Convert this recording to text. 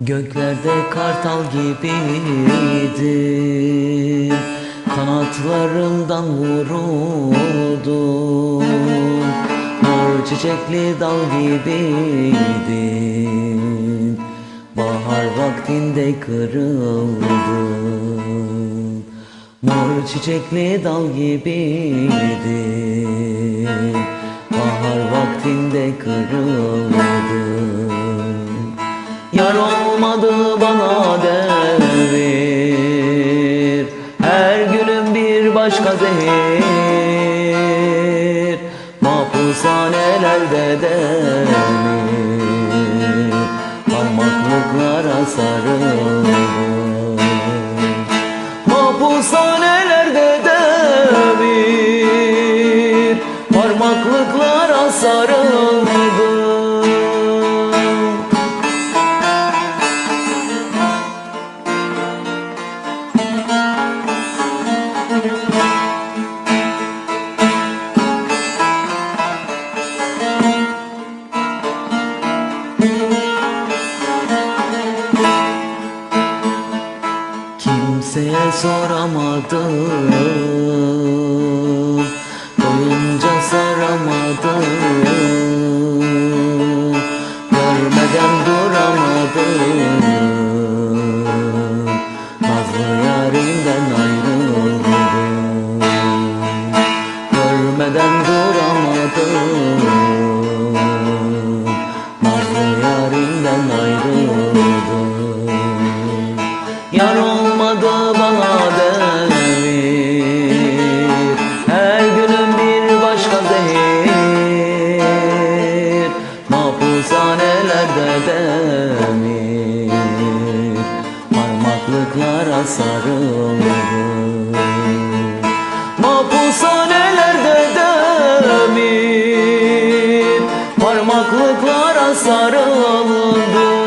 Göklerde kartal gibiydim Kanatlarımdan vuruldum Mor çiçekli dal gibiydim. Bahar vaktinde kırıldım. Mor çiçekli dal gibiydim. Bahar vaktinde kırıldım. Yar olmadı bana devir. Her günüm bir başka zehir Mahpushanelerde demir Parmaklıklara sarıldım Mahpushanelerde demir Parmaklıklara sarıldım Kimseye soramadım. Doyunca saramadım. Görmeden duramadım Yar olmadı bana devir Her günüm bir başka zehir. Mahpushanelerde demir. Parmaklıklara sarılır. Mahpushanelerde demir. Parmaklıklara sarılır.